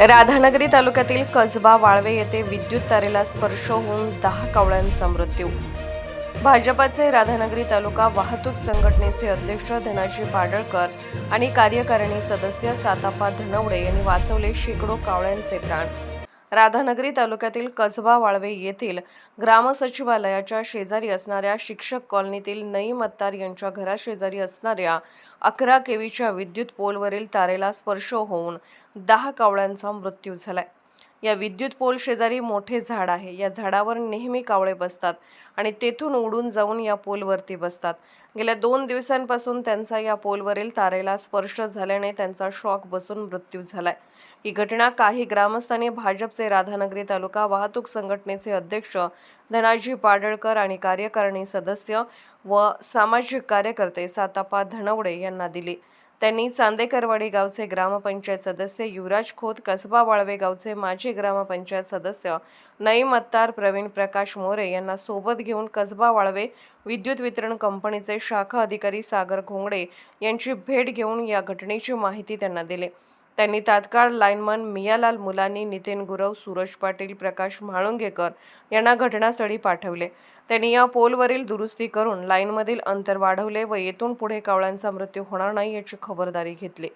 राधानगरी तालुक्यातील कसबा वाळवे येथे विद्युत तारेला स्पर्श होऊन दहा कावळ्यांचा मृत्यू. भाजपाचे राधानगरी तालुका वाहतूक संघटनेचे अध्यक्ष धनाजी पाडळकर आणि कार्यकारिणी सदस्य सातापा धनवडे यांनी वाचवले शेकडो कावळ्यांचे प्राण. राधानगरी तालुक्यातील कसबा वाळवे येथील ग्रामसचिवालयाच्या शेजारी असणाऱ्या शिक्षक कॉलनीतील नई मत्तार यांच्या घराशेजारी असणाऱ्या अकरा केवीच्या विद्युत पोलवरील तारेला स्पर्श होऊन दहा कावळ्यांचा मृत्यू झालाय. या विद्युत पोल शेजारी मोठे झाड आहे. या झाडावर नेहमी कावळे बसतात आणि तेथून उडून जाऊन या पोलवरती बसतात. गेल्या दोन दिवसांपासून त्यांचा या पोलवरील तारेला स्पर्श झाल्याने त्यांचा शॉक बसून मृत्यू झालाय. ही घटना काही ग्रामस्थांनी भाजपचे राधानगरी तालुका वाहतूक संघटनेचे अध्यक्ष धनाजी पाडळकर आणि कार्यकारिणी सदस्य व सामाजिक कार्यकर्ते सातापा धनवडे यांना दिली. त्यांनी चांदेकरवाडी गावचे ग्रामपंचायत सदस्य युवराज खोत कसबा वाळवे गावचे माजी ग्रामपंचायत सदस्य नईम अत्तार प्रवीण प्रकाश मोरे यांना सोबत घेऊन कसबा वाळवे विद्युत वितरण कंपनीचे शाखा अधिकारी सागर घोंगडे यांची भेट घेऊन या घटनेची माहिती त्यांना दिली. त्यांनी तात्काळ लाईनमन मियालाल मुलानी नितीन गुरव सूरज पाटील प्रकाश म्हाळुंगेकर यांना घटनास्थळी पाठवले. त्यांनी या पोलवरील दुरुस्ती करून लाईनमधील अंतर वाढवले व येथून पुढे कावळ्यांचा मृत्यू होणार नाही याची खबरदारी घेतली.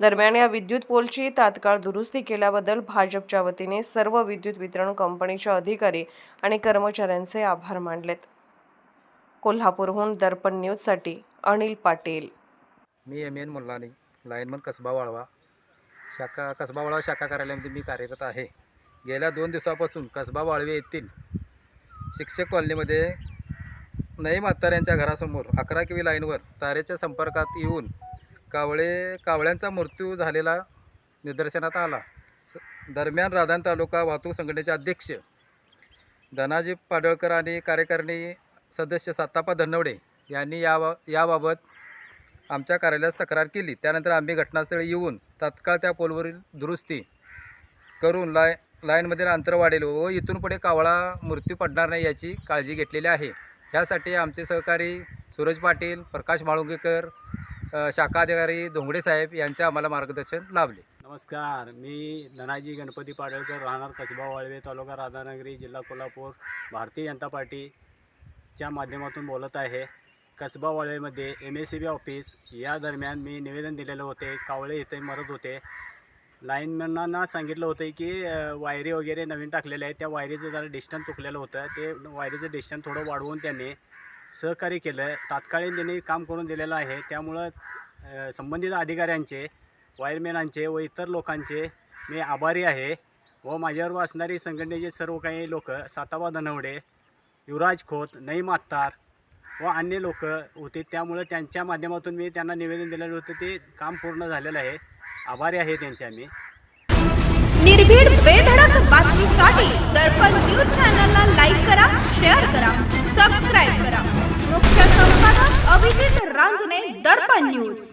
दरम्यान या विद्युत पोलची तात्काळ दुरुस्ती केल्याबद्दल भाजपच्या वतीने सर्व विद्युत वितरण कंपनीचे अधिकारी आणि कर्मचाऱ्यांचे आभार मानलेत. कोल्हापूरहून दर्पण न्यूजसाठी अनिल पाटील. मी M N Mullani lineman Kasba Walwa. शाखा कसबा वाळवा शाखा कार्यालयामध्ये मी कार्यरत आहे. गेल्या दोन दिवसापासून कसबा वाळवे येथील शिक्षक कॉलनीमध्ये नई म्हातार यांच्या घरासमोर अकरा किवी लाईनवर तारेच्या संपर्कात येऊन कावळे कावळ्यांचा मृत्यू झालेला निदर्शनात आला. स दरम्यान राधान तालुका वाहतूक संघटनेचे अध्यक्ष धनाजी पाडळकर आणि कार्यकारिणी सदस्य सातापा धनवडे यांनी या याबाबत आमच्या कार्यालयास तक्रार केली. त्यानंतर आम्ही घटनास्थळी येऊन तात्काळ त्या पोलवरील दुरुस्ती करून लाय लाईनमधील अंतर वाढेल व इथून पुढे कावळा मृत्यू पडणार नाही याची काळजी घेतलेली आहे. यासाठी आमचे सहकारी सूरज पाटील प्रकाश माळुंगेकर शाखाधिकारी शाखा अधिकारी धोंगडे साहेब यांचे आम्हाला मार्गदर्शन लाभले. नमस्कार. मी धनाजी गणपती पाडळकर राहणार कसबा वाळवे तालुका राधानगरी जिल्हा कोल्हापूर. भारतीय जनता पार्टीच्या माध्यमातून बोलत आहे. Kasba वाळवेमध्ये M S C B office या दरम्यान मी निवेदन दिलेलं होते. कावळे इथे मरत होते. लाईनमॅनांना सांगितलं होतं की वायरी वगैरे नवीन टाकलेल्या आहेत. त्या वायरीचं जरा डिस्टन्स चुकलेलं होतं. ते वायरीचं डिस्टन्स थोडं वाढवून त्यांनी सहकार्य केलं. तात्कालीन त्यांनी काम करून दिलेलं आहे. त्यामुळं संबंधित अधिकाऱ्यांचे वायरमॅनांचे व इतर लोकांचे मी आभारी आहे व माझ्यावर असणारी संघटनेचे सर्व काही लोक साताबा धनवडे युवराज खोत नई मात्तार व अन्य लोक होते. त्यामुळं त्यांच्या माध्यमातून मी त्यांना निवेदन दिलेलं होतं. ते काम पूर्ण झालेलं आहे. आभारी आहे त्यांचे आम्ही. निर्भीड बेधडक बातमीसाठी दर्पण न्यूज चॅनलला लाईक करा शेअर करा सबस्क्राईब करा. मुख्य संपादक अभिजित रांजने दर्पण न्यूज.